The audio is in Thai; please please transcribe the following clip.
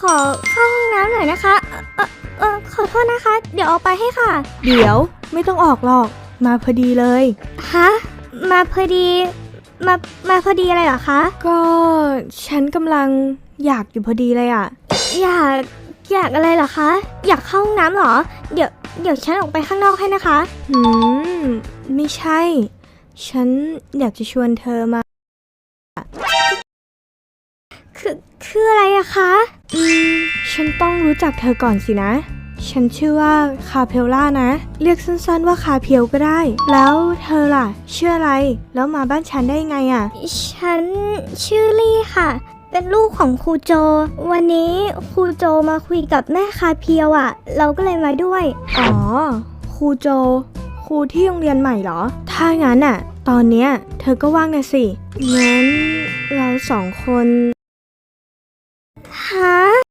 ขอเข้าห้องน้ำหน่อยนะคะเอ่อเออขอโทษนะคะ เดี๋ยวเอาไปให้ค่ะ เดี๋ยวไม่ต้องออกหรอก มาพอดีเลย ฮะ มาพอดี มา มาพอดีอะไรเหรอคะ ก็ฉันกำลังอยากอยู่พอดีเลยอะอยาก อยากอะไรเหรอคะ อยากเข้าห้องน้ำเหรอ เดี๋ยว เดี๋ยวฉันออกไปข้างนอกให้นะคะ หืม ไม่ใช่ ฉันอยากจะชวนเธอมา คือคืออะไรอะคะ อืม ฉันต้องรู้จักเธอก่อนสินะ ฉันชื่อว่าคาเพลล่านะ เรียกสั้นๆว่าคาเพียวก็ได้ แล้วเธอล่ะ ชื่ออะไร แล้วมาบ้านฉันได้ไงอะ่ะฉันชื่อลี่ค่ะ เป็นลูกของครูโจ วันนี้ครูโจมาคุยกับแม่คาเพียวอะเราก็เลยมาด้วย อ๋อ ครูโจ ครูที่โรงเรียนใหม่เหรอ ถ้างั้นอะตอนเนี้ยเธอก็ว่างนะสิ งั้นเราสองคนฮะ